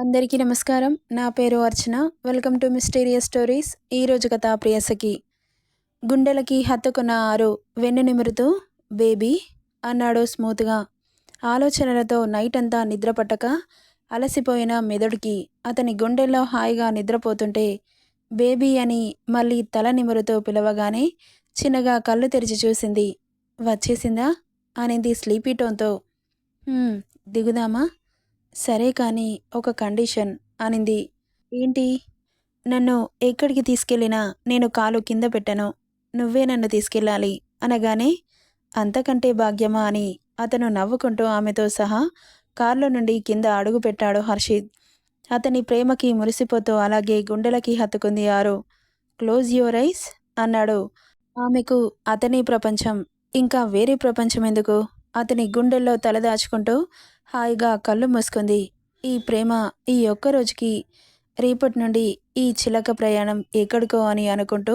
అందరికీ నమస్కారం. నా పేరు Archana. Welcome to mysterious stories. ఈరోజు కథ ప్రియసకి గుండెలకి హత్తుకున్న ఆరు వెన్ను నిమురుతూ బేబీ అన్నాడు స్మూత్గా. ఆలోచనలతో నైట్ అంతా నిద్రపట్టక అలసిపోయిన మెదడుకి అతని గుండెల్లో హాయిగా నిద్రపోతుంటే బేబీ అని మళ్ళీ తల నిమురుతూ పిలవగానే చిన్నగా కళ్ళు తెరిచి చూసింది. వచ్చేసిందా? అనింది స్లీపీ టోన్తో. దిగుదామా? సరే కానీ ఒక కండిషన్ అనింది. ఏంటి? నన్ను ఎక్కడికి తీసుకెళ్ళినా నేను కాలు కింద పెట్టను. నువ్వే నన్ను తీసుకెళ్ళాలి అనగానే అంతకంటే భాగ్యమా అని అతను నవ్వుకుంటూ ఆమెతో సహా కారులో నుండి కింద అడుగు పెట్టాడు హర్షిత్. అతని ప్రేమకి మురిసిపోతూ అలాగే గుండెలకి హత్తుకుంది ఆరు. క్లోజ్ యువర్ ఐస్ అన్నాడు. ఆమెకు అతని ప్రపంచం ఇంకా వేరే ప్రపంచం ఎందుకు? అతని గుండెల్లో తలదాచుకుంటూ హాయిగా కళ్ళు మూసుకుంది. ఈ ప్రేమ ఈ ఒక్క రోజుకి రేపటి నుండి ఈ చిలక ప్రయాణం ఎక్కడికో అని అనుకుంటూ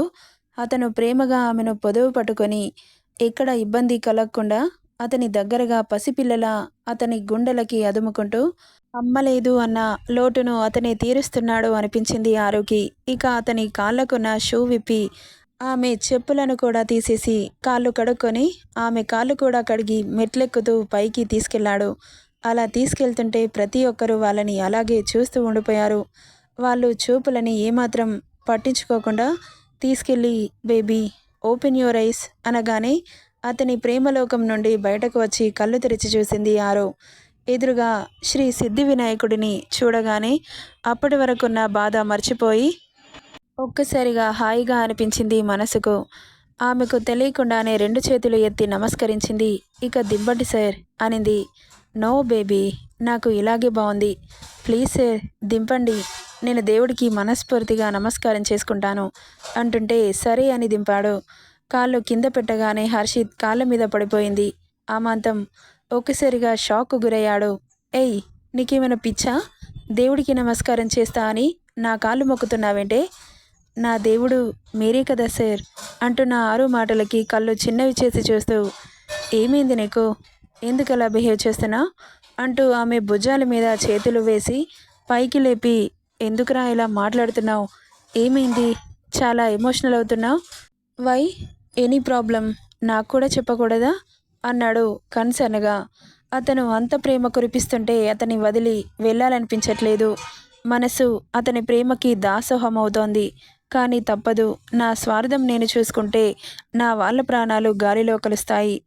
అతను ప్రేమగా ఆమెను పొదవు పట్టుకొని ఎక్కడ ఇబ్బంది కలగకుండా అతని దగ్గరగా పసిపిల్లల అతని గుండెలకి అదుముకుంటూ అమ్మలేదు అన్న లోటును అతనే తీరుస్తున్నాడు అనిపించింది ఆరుకి. ఇక అతని కాళ్ళకున్న షూ విప్పి ఆమె చెప్పులను కూడా తీసేసి కాళ్ళు కడుక్కొని ఆమె కాళ్ళు కూడా కడిగి మెట్లెక్కుతూ పైకి తీసుకెళ్ళాడు. అలా తీసుకెళ్తుంటే ప్రతి ఒక్కరూ వాళ్ళని అలాగే చూస్తూ ఉండిపోయారు. వాళ్ళు చూపులని ఏమాత్రం పట్టించుకోకుండా తీసుకెళ్ళి బేబీ ఓపెన్ యువర్ ఐస్ అనగానే అతని ప్రేమలోకం నుండి బయటకు వచ్చి కళ్ళు తెరిచి చూసింది ఆరో. ఎదురుగా శ్రీ సిద్ధి వినాయకుడిని చూడగానే అప్పటి వరకున్న బాధ మర్చిపోయి ఒక్కసారిగా హాయిగా అనిపించింది మనసుకు. ఆమెకు తెలియకుండానే రెండు చేతులు ఎత్తి నమస్కరించింది. ఇక దిబ్బటి సార్ అనింది. నో బేబీ నాకు ఇలాగే బాగుంది ప్లీజ్ సార్ దింపండి. నేను దేవుడికి మనస్ఫూర్తిగా నమస్కారం చేసుకుంటాను. అంటుంటే సరే అని దింపాడు. కాళ్ళు కింద పెట్టగానే హర్షిత్ కాళ్ళ మీద పడిపోయింది. ఆమాంతం ఒక్కసారిగా షాక్ గురయ్యాడు. ఏయ్ నీకేమైనా పిచ్చా? దేవుడికి నమస్కారం చేస్తా అని నా కాళ్ళు మొక్కుతున్నావేంటే? నా దేవుడు మీరే కదా సార్ అంటున్న ఆరు మాటలకి కళ్ళు చిన్నవి చేసి చూస్తూ ఏమైంది నీకు? ఎందుకు అలా బిహేవ్ చేస్తున్నా? అంటూ ఆమె భుజాల మీద చేతులు వేసి పైకి లేపి ఎందుకురా ఇలా మాట్లాడుతున్నావు? ఏమైంది? చాలా ఎమోషనల్ అవుతున్నావు? వై? Any problem? నాకు కూడా చెప్పకూడదా? అన్నాడు కన్సర్న్గా. అతను అంత ప్రేమ కురిపిస్తుంటే అతని వదిలి వెళ్ళాలనిపించట్లేదు. మనసు అతని ప్రేమకి దాసోహం అవుతోంది కానీ తప్పదు. నా స్వార్థం నేను చూసుకుంటే నా వాళ్ళ ప్రాణాలు గాలిలో కలుస్తాయి.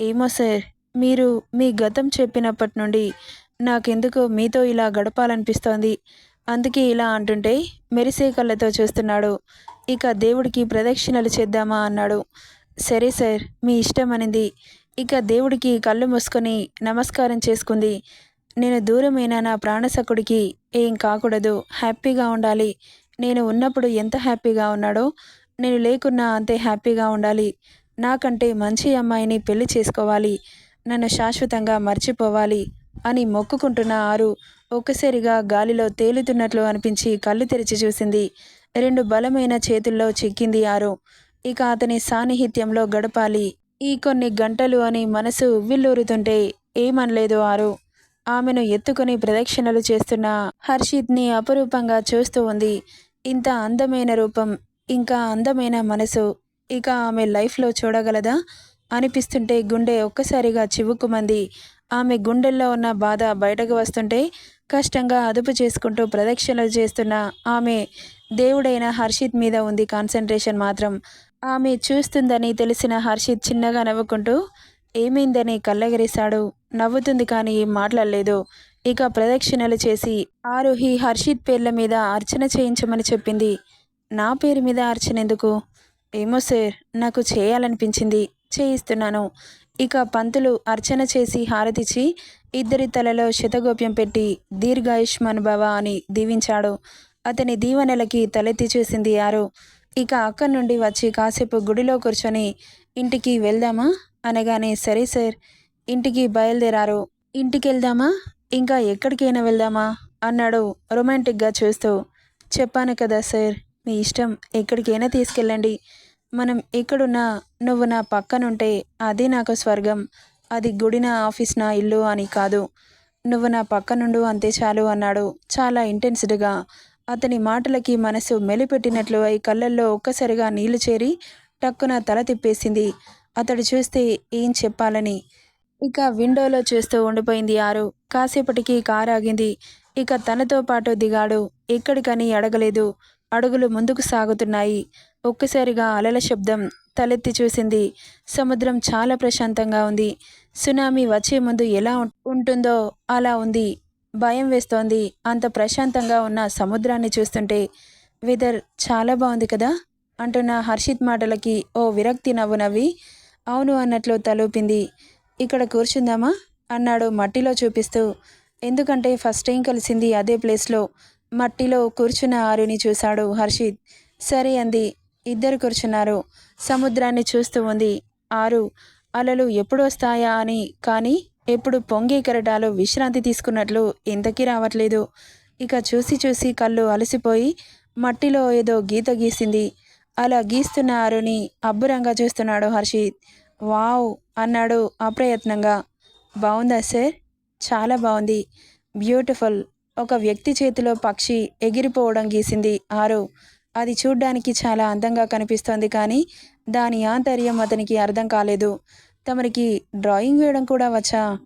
ఏమో సార్? మీరు మీ గతం చెప్పినప్పటి నుండి నాకెందుకో మీతో ఇలా గడపాలనిపిస్తోంది. అందుకే ఇలా అంటుంటే మెరిసే కళ్ళతో చూస్తున్నాడు. ఇక దేవుడికి ప్రదక్షిణలు చేద్దామా అన్నాడు. సరే సార్ మీ ఇష్టం అనింది. ఇక దేవుడికి కళ్ళు మూసుకొని నమస్కారం చేసుకుంది. నేను దూరమైన నా ప్రాణసకుడికి ఏం కాకూడదు. హ్యాపీగా ఉండాలి. నేను ఉన్నప్పుడు ఎంత హ్యాపీగా ఉన్నాడో నేను లేకున్నా అంతే హ్యాపీగా ఉండాలి. నాకంటే మంచి అమ్మాయిని పెళ్ళి చేసుకోవాలి. నన్ను శాశ్వతంగా మర్చిపోవాలి అని మొక్కుకుంటున్న ఆరు ఒక్కసారిగా గాలిలో తేలుతున్నట్లు అనిపించి కళ్ళు తెరిచి చూసింది. రెండు బలమైన చేతుల్లో చిక్కింది ఆరు. ఇక అతని సాన్నిహిత్యంలో గడపాలి. ఈ కొన్ని గంటలు అని మనసు విల్లూరుతుంటే ఏమనలేదు ఆరు. ఆమెను ఎత్తుకుని ప్రదక్షిణలు చేస్తున్న హర్షిత్ని అపరూపంగా చూస్తూ ఉంది. ఇంత అందమైన రూపం ఇంకా అందమైన మనసు ఇక ఆమె లైఫ్లో చూడగలదా? అనిపిస్తుంటే గుండె ఒక్కసారిగా చివుక్కుమంది ఆమె గుండెల్లో ఉన్న బాధ బయటకు వస్తుంటే కష్టంగా అదుపు చేసుకుంటూ ప్రదక్షిణలు చేస్తున్న ఆమె దేవుడైన హర్షిత్ మీద ఉంది కాన్సన్ట్రేషన్ మాత్రం. ఆమె చూస్తుందని తెలిసిన హర్షిత్ చిన్నగా నవ్వుకుంటూ ఏమైందని కళ్ళెగరేశాడు. నవ్వుతుంది కానీ ఏం మాట్లాడలేదు. ఇక ప్రదక్షిణలు చేసి ఆరోహి హర్షిత్ పేర్ల మీద అర్చన చేయించమని చెప్పింది. నా పేరు మీద అర్చన ఎందుకు? ఏమో సార్ నాకు చేయాలనిపించింది. చేయిస్తున్నాను. ఇక పంతులు అర్చన చేసి హారతిచ్చి ఇద్దరి తలలో శతగోప్యం పెట్టి దీర్ఘాయుష్మాన్ భవ అని దీవించాడు. అతని దీవెనలకి తలెత్తి చూసింది యారు. ఇక అక్కడి నుండి వచ్చి కాసేపు గుడిలో కూర్చొని ఇంటికి వెళ్దామా? అనగానే సరే సార్. ఇంటికి బయలుదేరారు. ఇంటికి వెళ్దామా ఇంకా ఎక్కడికైనా వెళ్దామా? అన్నాడు రొమాంటిక్గా చూస్తూ. చెప్పాను కదా సార్ మీ ఇష్టం. ఎక్కడికైనా తీసుకెళ్ళండి. మనం ఎక్కడున్నా నువ్వు నా పక్కనుంటే అది నాకు స్వర్గం. అది గుడి నా ఆఫీస్ నా ఇల్లు అని కాదు. నువ్వు నా పక్కనుండు అంతే చాలు అన్నాడు చాలా ఇంటెన్స్డ్గా. అతని మాటలకి మనసు మెలిపెట్టినట్లు అయి కళ్ళల్లో ఒక్కసారిగా నీళ్ళు చేరి టక్కున తల తిప్పేసింది. అతడు చూస్తే ఏం చెప్పాలని? ఇక విండోలో చూస్తూ ఉండిపోయింది ఆరు. కాసేపటికి కారు ఆగింది ఇక తనతో పాటు దిగాడు. ఎక్కడికని అడగలేదు. అడుగులు ముందుకు సాగుతున్నాయి. ఒక్కసారిగా అలల శబ్దం తలెత్తి చూసింది. సముద్రం చాలా ప్రశాంతంగా ఉంది. సునామీ వచ్చే ముందు ఎలా ఉంటుందో అలా ఉంది. భయం వేస్తోంది. అంత ప్రశాంతంగా ఉన్న సముద్రాన్ని చూస్తుంటే వెదర్ చాలా బాగుంది కదా? అంటున్న హర్షిత్ మాటలకి ఓ విరక్తి నవ్వు నవ్వి అవును అన్నట్లు తలూపింది. ఇక్కడ కూర్చుందామా? అన్నాడు మట్టిలో చూపిస్తూ. ఎందుకంటే ఫస్ట్ టైం కలిసింది అదే ప్లేస్లో. మట్టిలో కూర్చున్న ఆరుని చూశాడు హర్షిత్. సరే అంది. ఇద్దరు కూర్చున్నారు. సముద్రాన్ని చూస్తూ ఉంది. ఆరు అలలు ఎప్పుడు వస్తాయా అని కానీ ఎప్పుడు పొంగే కెరటాలు విశ్రాంతి తీసుకున్నట్లు ఇంతకీ రావట్లేదు. ఇక చూసి చూసి కళ్ళు అలసిపోయి మట్టిలో ఏదో గీత గీసింది. అలా గీస్తున్న ఆరుని అబ్బురంగా చూస్తున్నాడు హర్షిత్. వావ్! అన్నాడు అప్రయత్నంగా. బాగుందా సార్? చాలా బాగుంది బ్యూటిఫుల్! ఒక వ్యక్తి చేతిలో పక్షి ఎగిరిపోవడం గీసింది ఆరు. అది చూడ్డానికి చాలా అందంగా కనిపిస్తోంది కానీ దాని ఆంతర్యం అతనికి అర్థం కాలేదు. తమరికి డ్రాయింగ్ వేయడం కూడా వచ్చా?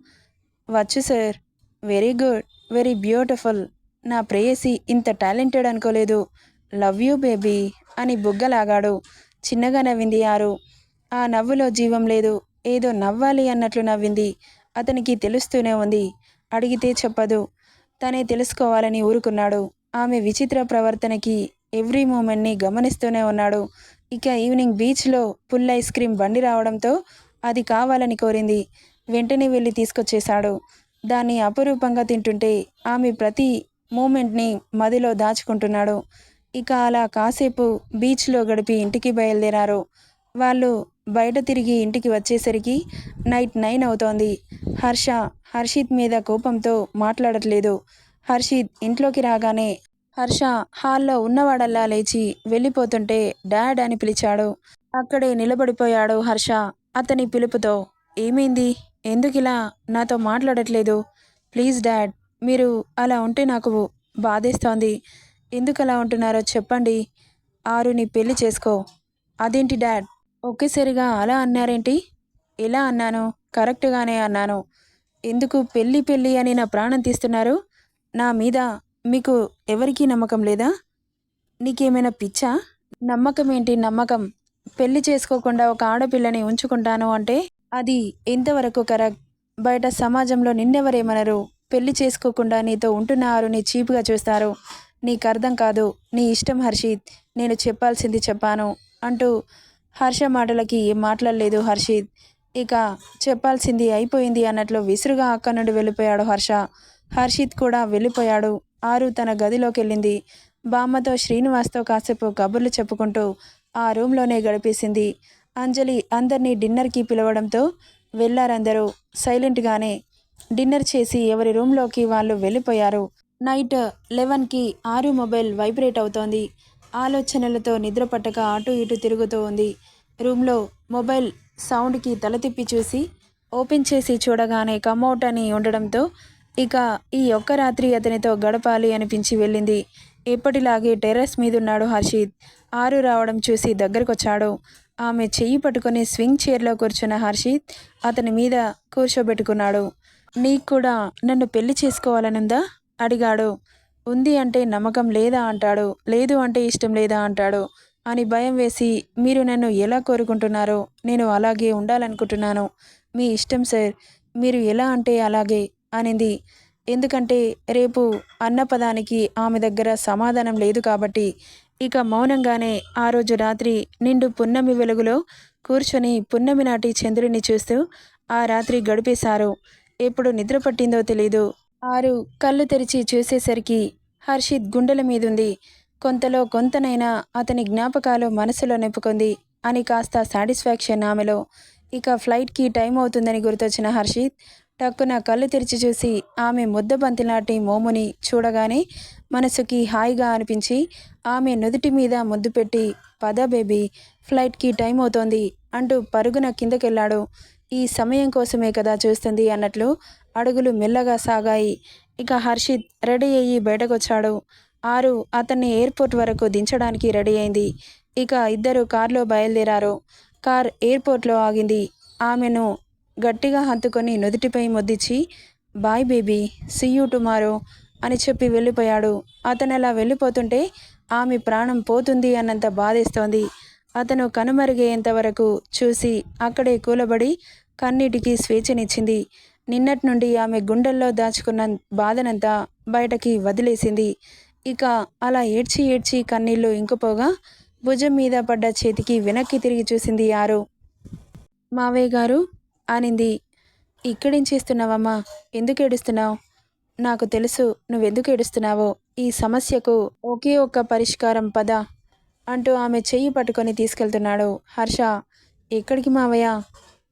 వచ్చు sir. Very good. Very beautiful. నా ప్రేయసి ఇంత టాలెంటెడ్ అనుకోలేదు. లవ్ యూ బేబీ అని బుగ్గలాగాడు. చిన్నగా నవ్వింది ఆరు. ఆ నవ్వులో జీవం లేదు. ఏదో నవ్వాలి అన్నట్లు నవ్వింది. అతనికి తెలుస్తూనే ఉంది. అడిగితే చెప్పదు. తనే తెలుసుకోవాలని ఊరుకున్నాడు. ఆమె విచిత్ర ప్రవర్తనకి ఎవ్రీ మూమెంట్ని గమనిస్తూనే ఉన్నాడు. ఇక ఈవినింగ్ బీచ్లో పుల్ ఐస్ క్రీమ్ బండి రావడంతో అది కావాలని కోరింది. వెంటనే వెళ్ళి తీసుకొచ్చేశాడు. దాన్ని అపురూపంగా తింటుంటే ఆమె ప్రతి మూమెంట్ని మదిలో దాచుకుంటున్నాడు. ఇక అలా కాసేపు బీచ్లో గడిపి ఇంటికి బయలుదేరారు. వాళ్ళు బయట తిరిగి ఇంటికి వచ్చేసరికి నైట్ నైన్ అవుతోంది. హర్ష హర్షిత్ మీద కోపంతో మాట్లాడట్లేదు. హర్షిత్ ఇంట్లోకి రాగానే హర్ష హాల్లో ఉన్నవాడల్లా లేచి వెళ్ళిపోతుంటే డాడ్ అని పిలిచాడు. అక్కడే నిలబడిపోయాడు హర్ష. అతని పిలుపుతో ఏమైంది? ఎందుకిలా? నాతో మాట్లాడట్లేదు. ప్లీజ్ డాడ్ మీరు అలా ఉంటే నాకు బాధేస్తోంది. ఎందుకు అలా ఉంటున్నారో చెప్పండి. ఆరుని పెళ్ళి చేసుకో. అదేంటి డాడ్? ఒకేసారిగా అలా అన్నారేంటి? ఎలా అన్నాను? కరెక్ట్గానే అన్నాను. ఎందుకు పెళ్ళి పెళ్ళి అని నా ప్రాణం తీస్తున్నారు? నా మీద మీకు ఎవరికీ నమ్మకం లేదా? నీకేమైనా పిచ్చా? నమ్మకం ఏంటి నమ్మకం? పెళ్ళి చేసుకోకుండా ఒక ఆడపిల్లని ఉంచుకుంటాను అంటే అది ఎంతవరకు కరెక్ట్? బయట సమాజంలో నిన్నెవరేమనరు? పెళ్ళి చేసుకోకుండా నీతో ఉంటున్నారు నీ చీపుగా చూస్తారు. నీకు అర్థం కాదు. నీ ఇష్టం హర్షిత్. నేను చెప్పాల్సింది చెప్పాను అంటూ హర్ష మాటలకి ఏం మాట్లాడలేదు హర్షిత్. ఇక చెప్పాల్సింది అయిపోయింది అన్నట్లు విసురుగా అక్కడి నుండి వెళ్ళిపోయాడు హర్ష. హర్షిత్ కూడా వెళ్ళిపోయాడు. ఆరు తన గదిలోకి వెళ్ళింది బామ్మతో శ్రీనివాస్తో కాసేపు కబుర్లు చెప్పుకుంటూ ఆ రూమ్లోనే గడిపేసింది. అంజలి అందరినీ డిన్నర్కి పిలవడంతో వెళ్ళారందరూ. సైలెంట్గానే డిన్నర్ చేసి ఎవరి రూమ్లోకి వాళ్ళు వెళ్ళిపోయారు. నైట్ లెవెన్కి ఆరు మొబైల్ వైబ్రేట్ అవుతోంది. ఆలోచనలతో నిద్ర పట్టక అటు ఇటు తిరుగుతూ ఉంది. రూమ్లో మొబైల్ సౌండ్కి తల తిప్పి చూసి ఓపెన్ చేసి చూడగానే కమౌట్ అని ఉండడంతో ఇక ఈ ఒక్క రాత్రి అతనితో గడపాలి అనిపించి వెళ్ళింది. ఎప్పటిలాగే టెర్రస్ మీదున్నాడు హర్షిత్. ఆరు రావడం చూసి దగ్గరకొచ్చాడు. ఆమె చెయ్యి పట్టుకొని స్వింగ్ చైర్లో కూర్చున్న హర్షిత్ అతని మీద కూర్చోబెట్టుకున్నాడు. నీకు కూడా నన్ను పెళ్ళి చేసుకోవాలనుందా? అడిగాడు. ఉంది అంటే నమ్మకం లేదా అంటాడు లేదు అంటే ఇష్టం లేదా అంటాడు అని భయం వేసి మీరు నన్ను ఎలా కోరుకుంటున్నారో నేను అలాగే ఉండాలనుకుంటున్నాను. మీ ఇష్టం సార్. మీరు ఎలా అంటే అలాగే అనింది. ఎందుకంటే రేపు అన్నపదానికి ఆమె దగ్గర సమాధానం లేదు కాబట్టి ఇక మౌనంగానే ఆ రోజు రాత్రి నిండు పున్నమి వెలుగులో కూర్చొని పున్నమి నాటి చంద్రుడిని చూస్తూ ఆ రాత్రి గడిపేశారు. ఎప్పుడు నిద్ర పట్టిందో తెలీదు. ఆరు కళ్ళు తెరిచి చూసేసరికి హర్షిత్ గుండెల మీదుంది. కొంతలో కొంతనైనా అతని జ్ఞాపకాలు మనసులో నింపుకుంది అని కాస్త సాటిస్ఫాక్షన్ ఆమెలో. ఇక ఫ్లైట్కి టైం అవుతుందని గుర్తొచ్చిన హర్షిత్ టక్కున కళ్ళు తెరిచి చూసి ఆమె ముద్దబంతి లాంటి మోముని చూడగానే మనసుకి హాయిగా అనిపించి ఆమె నుదుటి మీద ముద్దు పెట్టి పద బేబీ ఫ్లైట్కి టైం అవుతోంది అంటూ పరుగున కిందకెళ్ళాడు. ఈ సమయం కోసమే కదా చూస్తుంది అన్నట్లు అడుగులు మెల్లగా సాగాయి. ఇక హర్షిత్ రెడీ అయ్యి బయటకొచ్చాడు. ఆరు అతన్ని ఎయిర్పోర్ట్ వరకు దించడానికి రెడీ అయింది. ఇక ఇద్దరు కారులో బయలుదేరారు. కార్ ఎయిర్పోర్ట్లో ఆగింది. ఆమెను గట్టిగా హత్తుకొని నుదుటిపై ముద్దిచ్చి bye baby see you tomorrow అని చెప్పి వెళ్ళిపోయాడు. అతను అలా వెళ్ళిపోతుంటే ఆమె ప్రాణం పోతుంది అన్నంత బాధేస్తోంది. అతను కనుమరుగయ్యేంత వరకు చూసి అక్కడే కూలబడి కన్నీటికి స్వేచ్ఛనిచ్చింది. నిన్నటి నుండి ఆమె గుండెల్లో దాచుకున్న బాధనంతా బయటకి వదిలేసింది. ఇక అలా ఏడ్చి ఏడ్చి కన్నీళ్ళు ఇంకుపోగా భుజం మీద పడ్డ చేతికి వెనక్కి తిరిగి చూసింది ఆరు. మావయ్య గారు అనింది. ఇక్కడేం చేస్తున్నావమ్మా? ఎందుకు ఏడుస్తున్నావు? నాకు తెలుసు నువ్వెందుకు ఏడుస్తున్నావో. ఈ సమస్యకు ఒకే ఒక్క పరిష్కారం పద అంటూ ఆమె చెయ్యి పట్టుకొని తీసుకెళ్తున్నాడు హర్ష. ఎక్కడికి మావయ్య?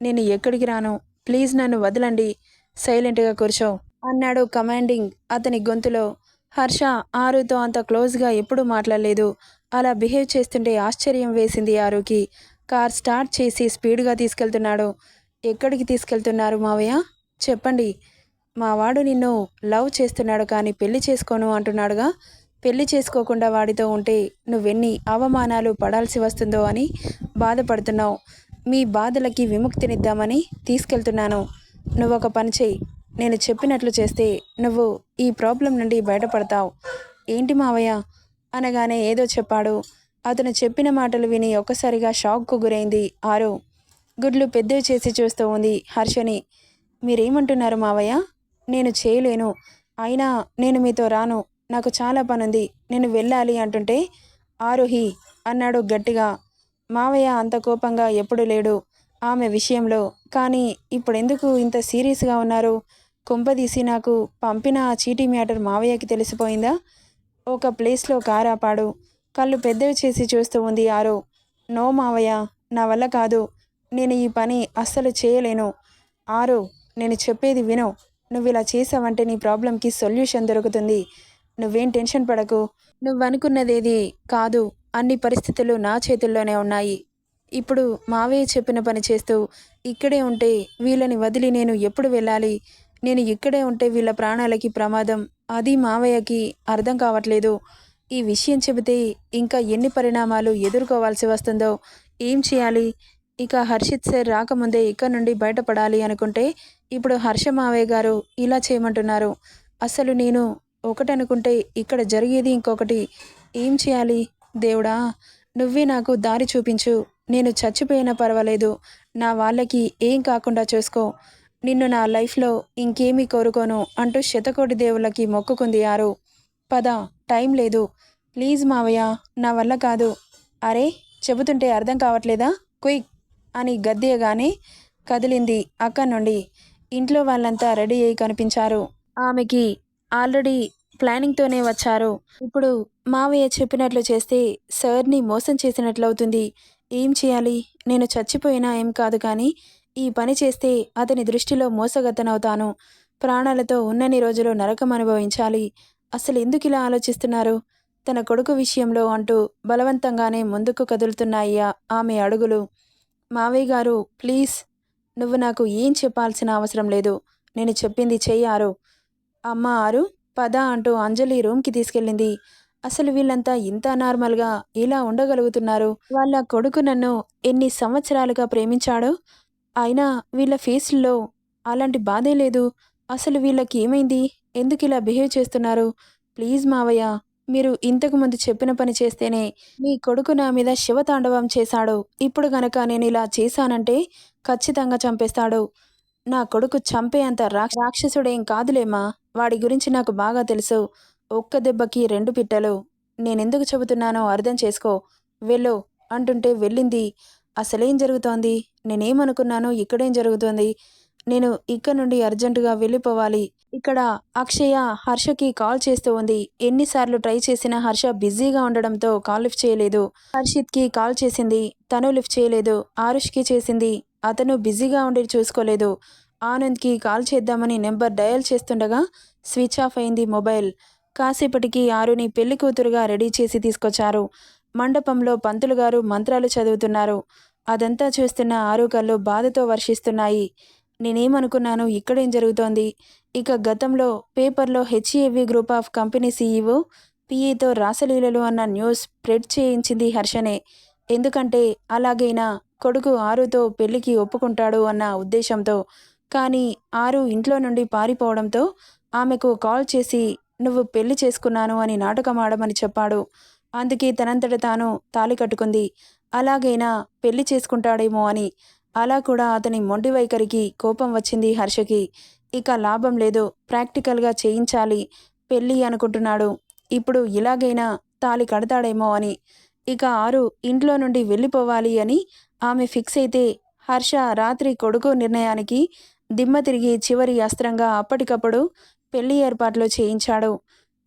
నేను ఎక్కడికి రాను? ప్లీజ్ నన్ను వదలండి. సైలెంట్గా కూర్చో అన్నాడు కమాండింగ్ అతని గొంతులో. హర్ష ఆరుతో అంత క్లోజ్గా ఎప్పుడూ మాట్లాడలేదు. అలా బిహేవ్ చేస్తుంటే ఆశ్చర్యం వేసింది ఆరుకి. కార్ స్టార్ట్ చేసి స్పీడ్గా తీసుకెళ్తున్నాడు. ఎక్కడికి తీసుకెళ్తున్నారు మావయ్య? చెప్పండి. మా వాడు నిన్ను లవ్ చేస్తున్నాడు కానీ పెళ్ళి చేసుకోను అంటున్నాడుగా. పెళ్ళి చేసుకోకుండా వాడితో ఉంటే నువ్వెన్ని అవమానాలు పడాల్సి వస్తుందో అని బాధపడుతున్నావు. మీ బాధలకి విముక్తినిద్దామని తీసుకెళ్తున్నాను. నువ్వు ఒక పని చెయ్యి. నేను చెప్పినట్లు చేస్తే నువ్వు ఈ ప్రాబ్లం నుండి బయటపడతావు. ఏంటి మావయ్య? అనగానే ఏదో చెప్పాడు. అతను చెప్పిన మాటలు విని ఒక్కసారిగా షాక్కు గురైంది ఆరు. గుడ్లు పెద్దవి చేసి చూస్తూ ఉంది హర్షని. మీరేమంటున్నారు మావయ్య? నేను చేయలేను. అయినా నేను మీతో రాను. నాకు చాలా పనుంది. నేను వెళ్ళాలి అంటుంటే ఆరోహి అన్నాడు గట్టిగా. మావయ్య అంత కోపంగా ఎప్పుడు లేడు. ఆమె విషయంలో కానీ ఇప్పుడు ఎందుకు ఇంత సీరియస్గా ఉన్నారు? కుంపదీసి నాకు పంపిన ఆ చీటీ మ్యాటర్ మావయ్యకి తెలిసిపోయిందా? ఒక ప్లేస్లో కారు ఆపాడు కళ్ళు పెద్దవి చేసి చూస్తూ ఉంది ఆరో. నో మావయ్య నా వల్ల కాదు. నేను ఈ పని అస్సలు చేయలేను. ఆరో నేను చెప్పేది విను. నువ్వు ఇలా చేసావంటే నీ ప్రాబ్లంకి సొల్యూషన్ దొరుకుతుంది. నువ్వేం టెన్షన్ పడకు. నువ్వు అనుకున్నదేది కాదు. అన్ని పరిస్థితులు నా చేతుల్లోనే ఉన్నాయి. ఇప్పుడు మావయ్య చెప్పిన పని చేస్తూ ఇక్కడే ఉంటే వీళ్ళని వదిలి నేను ఎప్పుడు వెళ్ళాలి? నేను ఇక్కడే ఉంటే వీళ్ళ ప్రాణాలకి ప్రమాదం. అది మావయ్యకి అర్థం కావట్లేదు. ఈ విషయం చెబితే ఇంకా ఎన్ని పరిణామాలు ఎదుర్కోవాల్సి వస్తుందో? ఏం చేయాలి? ఇక హర్షిత్ సార్ రాకముందే ఇక్కడ నుండి బయటపడాలి అనుకుంటే ఇప్పుడు హర్ష మావయ్య గారు ఇలా చేయమంటున్నారు. అసలు నేను ఒకటనుకుంటే ఇక్కడ జరిగేది ఇంకొకటి. ఏం చేయాలి? దేవుడా నువ్వే నాకు దారి చూపించు. నేను చచ్చిపోయినా పర్వాలేదు. నా వాళ్ళకి ఏం కాకుండా చూసుకో. నిన్ను నా లైఫ్లో ఇంకేమీ కోరుకోను అంటూ శతకోటి దేవుళ్ళకి మొక్కుకుంది ఆరు. పద టైం లేదు. ప్లీజ్ మావయ్య నా వల్ల కాదు. అరే చెబుతుంటే అర్థం కావట్లేదా? క్విక్! అని గద్దెయగానే కదిలింది అక్కడి నుండి. ఇంట్లో వాళ్ళంతా రెడీ అయి కనిపించారు. ఆమెకి ఆల్రెడీ ప్లానింగ్తోనే వచ్చారు. ఇప్పుడు మావయ్య చెప్పినట్లు చేస్తే సార్ని మోసం చేసినట్లవుతుంది. ఏం చేయాలి? నేను చచ్చిపోయినా ఏం కాదు కానీ ఈ పని చేస్తే అతని దృష్టిలో మోసగతనవుతాను. ప్రాణాలతో ఉన్నన్ని రోజులు నరకం అనుభవించాలి. అసలు ఎందుకు ఇలా ఆలోచిస్తున్నారు? తన కొడుకు విషయంలో అంటూ బలవంతంగానే ముందుకు కదులుతున్నాయి ఆమె అడుగులు. మావయ్య గారు ప్లీజ్ నువ్వు నాకు ఏం చెప్పాల్సిన అవసరం లేదు. నేను చెప్పింది చెయ్యారు అమ్మ ఆరు పద అంటూ అంజలి రూమ్కి తీసుకెళ్ళింది. అసలు వీళ్ళంతా ఇంత నార్మల్గా ఇలా ఉండగలుగుతున్నారు? వాళ్ళ కొడుకు నన్ను ఎన్ని సంవత్సరాలుగా ప్రేమించాడో? అయినా వీళ్ళ ఫేస్లో అలాంటి బాధే లేదు. అసలు వీళ్ళకి ఏమైంది? ఎందుకు ఇలా బిహేవ్ చేస్తున్నారు? ప్లీజ్ మావయ్య మీరు ఇంతకు ముందు చెప్పిన పని చేస్తేనే మీ కొడుకు నా మీద శివతాండవం చేశాడు. ఇప్పుడు గనక నేను ఇలా చేశానంటే ఖచ్చితంగా చంపేస్తాడు. నా కొడుకు చంపే అంత రాక్ష రాక్షసుడేం కాదులేమా వాడి గురించి నాకు బాగా తెలుసు. ఒక్క దెబ్బకి రెండు పిట్టలు. నేనెందుకు చెబుతున్నానో అర్థం చేసుకో. వెళ్ళు అంటుంటే వెళ్ళింది. అసలేం జరుగుతోంది? నేనేమనుకున్నానో ఇక్కడేం జరుగుతోంది? నేను ఇక్కడ నుండి అర్జెంటుగా వెళ్ళిపోవాలి. ఇక్కడ అక్షయ హర్షకి కాల్ చేస్తూ ఉంది. ఎన్నిసార్లు ట్రై చేసినా హర్ష బిజీగా ఉండడంతో కాల్ లిఫ్ట్ చేయలేదు. హర్షిత్కి కాల్ చేసింది. తను లిఫ్ట్ చేయలేదు. ఆరుష్కి చేసింది. అతను బిజీగా ఉండి చూసుకోలేదు. ఆనంద్కి కాల్ చేద్దామని నెంబర్ డయల్ చేస్తుండగా స్విచ్ ఆఫ్ అయింది మొబైల్. కాసేపటికి ఆరుని పెళ్ళి కూతురుగా రెడీ చేసి తీసుకొచ్చారు. మండపంలో పంతులు గారు మంత్రాలు చదువుతున్నారు. అదంతా చూస్తున్న ఆరు కళ్ళు బాధతో వర్షిస్తున్నాయి. నేనేమనుకున్నాను ఇక్కడేం జరుగుతోంది? ఇక గతంలో పేపర్లో HEV group of company CEO పిఈతో రాసలీలలు అన్న న్యూస్ స్ప్రెడ్ చేయించింది హర్షనే. ఎందుకంటే అలాగైనా కొడుకు ఆరుతో పెళ్ళికి ఒప్పుకుంటాడు అన్న ఉద్దేశంతో. కానీ ఆరు ఇంట్లో నుండి పారిపోవడంతో ఆమెకు కాల్ చేసి నువ్వు పెళ్ళి చేసుకున్నాను అని నాటకం ఆడమని చెప్పాడు. అందుకే తనంతట తాను తాలి కట్టుకుంది. అలాగైనా పెళ్ళి చేసుకుంటాడేమో అని. అలా కూడా అతని మొండి వైఖరికి కోపం వచ్చింది హర్షకి. ఇక లాభం లేదు. ప్రాక్టికల్గా చేయించాలి. పెళ్ళి అనుకుంటున్నాడు. ఇప్పుడు ఇలాగైనా తాలి కడతాడేమో అని. ఇక ఆరు ఇంట్లో నుండి వెళ్ళిపోవాలి అని ఆమె ఫిక్స్ అయితే హర్ష రాత్రి కొడుకు నిర్ణయానికి దిమ్మ తిరిగి చివరి అస్త్రంగా అప్పటికప్పుడు పెళ్ళి ఏర్పాట్లు చేయించాడు.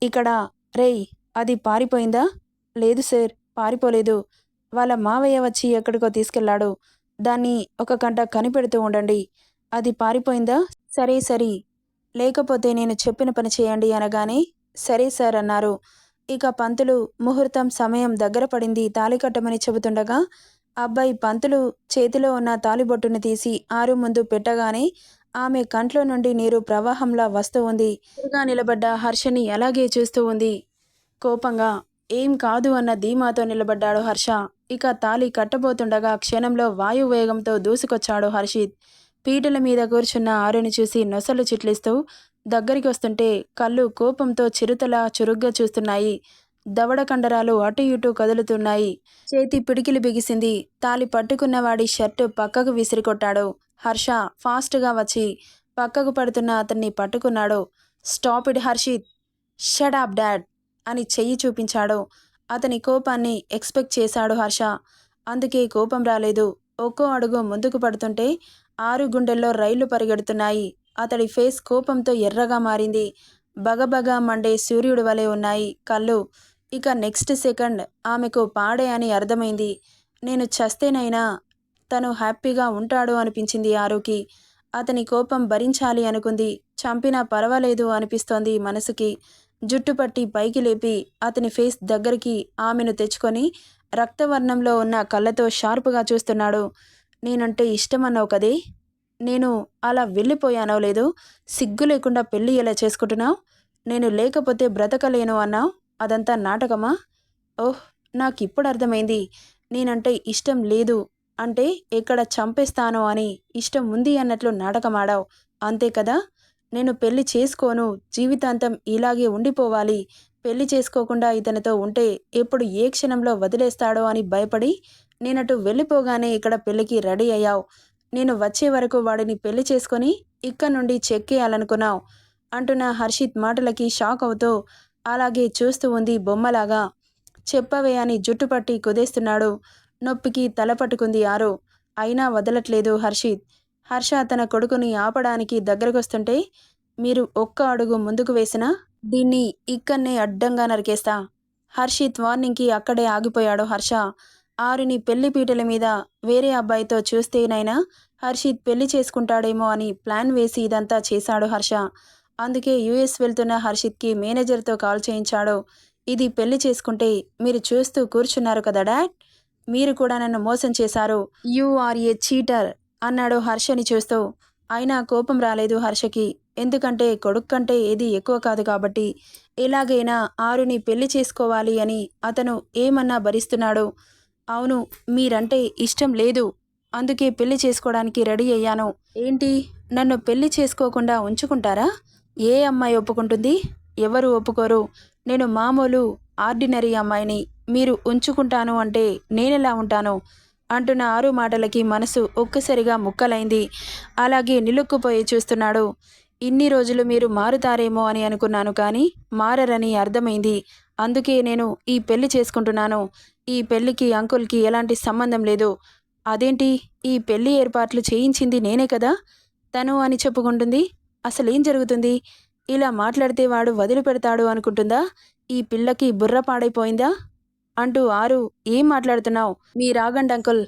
ఇక్కడ రేయ్ అది పారిపోయిందా? లేదు సార్ పారిపోలేదు. వాళ్ళ మావయ్య వచ్చి ఎక్కడికో తీసుకెళ్ళాడు దాన్ని ఒక గంట కనిపెడుతూ ఉండండి. అది పారిపోయిందా? సరే సరి. లేకపోతే నేను చెప్పిన పని చేయండి అనగానే సరే సార్ అన్నారు. ఇక పంతులు ముహూర్తం సమయం దగ్గర పడింది తాళి కట్టమని చెబుతుండగా అబ్బాయి పంతులు చేతిలో ఉన్న తాలిబొట్టును తీసి ఆరు ముందు పెట్టగానే ఆమె కంట్లో నుండి నీరు ప్రవాహంలా వస్తూ ఉంది. ఎదురుగా నిలబడ్డ హర్షని అలాగే చూస్తూ ఉంది. కోపంగా ఏం కాదు అన్న ధీమాతో నిలబడ్డాడు హర్ష. ఇక తాలి కట్టబోతుండగా క్షణంలో వాయువేగంతో దూసుకొచ్చాడు హర్షిత్. పీటల మీద కూర్చున్న ఆరుని చూసి నొసలు చిట్లిస్తూ దగ్గరికి వస్తుంటే కళ్ళు కోపంతో చిరుతలా చురుగ్గా చూస్తున్నాయి. దవడ కండరాలు అటు ఇటు కదులుతున్నాయి. చేతి పిడికిలు బిగిసింది. తాలి పట్టుకున్నవాడి షర్టు పక్కకు విసిరికొట్టాడు. హర్ష ఫాస్ట్గా వచ్చి పక్కకు పడుతున్న అతన్ని పట్టుకున్నాడు. Stop it Harshit! Shut up dad! అని చెయ్యి చూపించాడు. అతని కోపాన్ని ఎక్స్పెక్ట్ చేశాడు హర్ష. అందుకే కోపం రాలేదు. ఒక్కో అడుగు ముందుకు పడుతుంటే ఆరు గుండెల్లో రైళ్ళు పరిగెడుతున్నాయి. అతడి ఫేస్ కోపంతో ఎర్రగా మారింది. బగబగా మండే సూర్యుడి వలె ఉన్నాయి. కళ్ళు ఇక నెక్స్ట్ సెకండ్ ఆమెకు పాడే అని అర్థమైంది. నేను చస్తేనైనా తను హ్యాపీగా ఉంటాడు అనిపించింది ఆరుకి. అతని కోపం భరించాలి అనుకుంది. చంపినా పర్వాలేదు అనిపిస్తోంది మనసుకి. జుట్టుపట్టి పైకి లేపి అతని ఫేస్ దగ్గరికి ఆమెను తెచ్చుకొని రక్తవర్ణంలో ఉన్న కళ్ళతో షార్పుగా చూస్తున్నాడు. నేనంటే ఇష్టమన్నావు కదే? నేను అలా వెళ్ళిపోయానో లేదో? సిగ్గు లేకుండా పెళ్ళి ఎలా చేసుకుంటున్నావు? నేను లేకపోతే బ్రతకలేను అన్నావు? అదంతా నాటకమా? ఓహ్ నాకు ఇప్పుడు అర్థమైంది. నేనంటే ఇష్టం లేదు. అంటే ఎక్కడ చంపేస్తానో అని ఇష్టం ఉంది అన్నట్లు నాటకమాడావు. అంతే కదా? నేను పెళ్ళి చేసుకోను. జీవితాంతం ఇలాగే ఉండిపోవాలి. పెళ్ళి చేసుకోకుండా ఇతనితో ఉంటే ఎప్పుడు ఏ క్షణంలో వదిలేస్తాడో అని భయపడి నేనటు వెళ్ళిపోగానే ఇక్కడ పెళ్ళికి రెడీ అయ్యావు. నేను వచ్చే వరకు వాడిని పెళ్ళి చేసుకొని ఇక్కడ నుండి చెక్కేయాలనుకున్నావు. అంటున్న హర్షిత్ మాటలకి షాక్ అవుతూ అలాగే చూస్తూ ఉంది బొమ్మలాగా. చెప్పవే అని జుట్టు పట్టి కుదేస్తున్నాడు. నొప్పికి తల పట్టుకుంది ఆరో. అయినా వదలట్లేదు హర్షిత్. హర్ష తన కొడుకుని ఆపడానికి దగ్గరకొస్తుంటే మీరు ఒక్క అడుగు ముందుకు వేసినా దీన్ని ఇక్కడనే అడ్డంగా నరికేస్తా. హర్షిత్ వార్నింగ్కి అక్కడే ఆగిపోయాడు హర్ష. ఆరుని పెళ్ళి పీటల మీద వేరే అబ్బాయితో చూస్తేనైనా హర్షిత్ పెళ్ళి చేసుకుంటాడేమో అని ప్లాన్ వేసి ఇదంతా చేశాడు హర్ష. అందుకే యుఎస్ వెళ్తున్న హర్షిత్కి మేనేజర్తో కాల్ చేయించాడు. ఇది పెళ్ళి చేసుకుంటే మీరు చూస్తూ కూర్చున్నారు కదా డాడ్? మీరు కూడా నన్ను మోసం చేశారు. యు ఆర్ ఏ చీటర్ అన్నాడు హర్షని చూస్తూ. అయినా కోపం రాలేదు హర్షకి. ఎందుకంటే కొడుకు కంటే ఏది ఎక్కువ కాదు కాబట్టి. ఎలాగైనా ఆరుని పెళ్ళి చేసుకోవాలి అని అతను ఏమన్నా భరిస్తున్నాడు. అవును మీరంటే ఇష్టం లేదు. అందుకే పెళ్ళి చేసుకోవడానికి రెడీ అయ్యాను. ఏంటి నన్ను పెళ్ళి చేసుకోకుండా ఉంచుకుంటారా? ఏ అమ్మాయి ఒప్పుకుంటుంది? ఎవరు ఒప్పుకోరు? నేను మామూలు ఆర్డినరీ అమ్మాయిని. మీరు ఉంచుకుంటాను అంటే నేనెలా ఉంటాను? అంటున్న ఆరు మాటలకి మనసు ఒక్కసారిగా ముక్కలైంది. అలాగే నిలుక్కుపోయి చూస్తున్నాడు. ఇన్ని రోజులు మీరు మారుతారేమో అని అనుకున్నాను కానీ మారరని అర్థమైంది. అందుకే నేను ఈ పెళ్ళి చేసుకుంటున్నాను. ఈ పెళ్ళికి అంకుల్కి ఎలాంటి సంబంధం లేదు. అదేంటి? ఈ పెళ్ళి ఏర్పాట్లు చేయించింది నేనే కదా? తను అని చెప్పుకుంటుంది? అసలేం జరుగుతుంది? ఇలా మాట్లాడితే వాడు వదిలిపెడతాడు అనుకుంటుందా? ఈ పిల్లకి బుర్ర పాడైపోయిందా? అంటూ ఆరు ఏం మాట్లాడుతున్నావు? మీ రాగండి అంకుల్.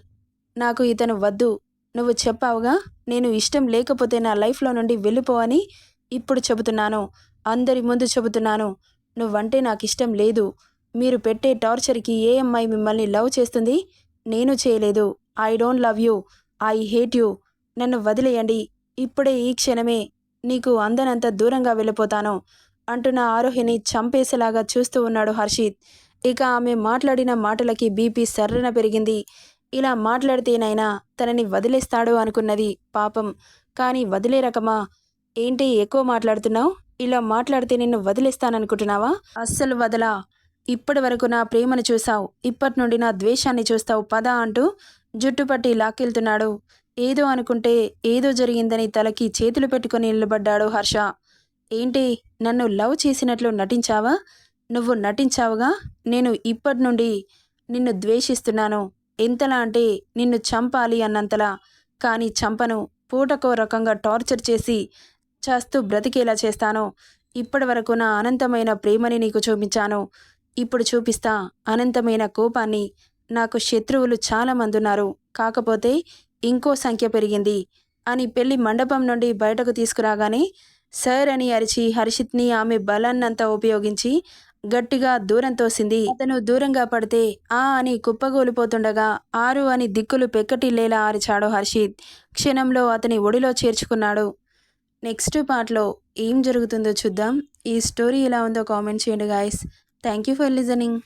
నాకు ఇతను వద్దు. నువ్వు చెప్పావుగా? నేను ఇష్టం లేకపోతే నా లైఫ్లో నుండి వెళ్ళిపోవని ఇప్పుడు చెబుతున్నాను. అందరి ముందు చెబుతున్నాను. నువ్వంటే నాకు ఇష్టం లేదు. మీరు పెట్టే టార్చర్కి ఏ అమ్మాయి మిమ్మల్ని లవ్ చేస్తుంది? నేను చేయలేదు. I don't love you. I hate you. నన్ను వదిలేయండి. ఇప్పుడే ఈ క్షణమే. నీకు అందనంత దూరంగా వెళ్ళిపోతాను అంటున్న ఆరోహిని చంపేసేలాగా చూస్తూ ఉన్నాడు హర్షిత్. ఇక ఆమె మాట్లాడిన మాటలకి బీపీ సర్రన పెరిగింది. ఇలా మాట్లాడితేనైనా తనని వదిలేస్తాడు అనుకున్నది పాపం. కానీ వదిలే రకమా? ఏంటి ఎక్కువ మాట్లాడుతున్నావు? ఇలా మాట్లాడితే నిన్ను వదిలేస్తాననుకుంటున్నావా? అస్సలు వదలా. ఇప్పటి వరకు నా ప్రేమను చూసావు ఇప్పటి నుండి నా ద్వేషాన్ని చూస్తావు పద అంటూ జుట్టుపట్టి లాక్కెళ్తున్నాడు. ఏదో అనుకుంటే ఏదో జరిగిందని తలకి చేతులు పెట్టుకుని నిలబడ్డాడు హర్ష. ఏంటి నన్ను లవ్ చేసినట్లు నటించావా? నువ్వు నటించావుగా? నేను ఇప్పటి నుండి నిన్ను ద్వేషిస్తున్నాను. ఎంతలా అంటే నిన్ను చంపాలి అన్నంతలా. కానీ చంపను. పూటకో రకంగా టార్చర్ చేసి చేస్తూ బ్రతికేలా చేస్తాను. ఇప్పటి వరకు నా అనంతమైన ప్రేమని నీకు చూపించాను. ఇప్పుడు చూపిస్తా అనంతమైన కోపాన్ని. నాకు శత్రువులు చాలామంది ఉన్నారు. కాకపోతే ఇంకో సంఖ్య పెరిగింది అని పెళ్ళి మండపం నుండి బయటకు తీసుకురాగానే సార్ అని అరిచి హర్షిత్ని ఆమె బలాన్నంతా ఉపయోగించి గట్టిగా దూరం తోసింది. అతను దూరంగా పడితే ఆ అని కుప్పగూలిపోతుండగా ఆరు అని దిక్కులు పెక్కటిల్లేలా ఆరిచాడు హర్షిత్. క్షణంలో అతని ఒడిలో చేర్చుకున్నాడు. నెక్స్ట్ పార్ట్లో ఏం జరుగుతుందో చూద్దాం. ఈ స్టోరీ ఎలా ఉందో కామెంట్ చేయండి guys. Thank you for listening.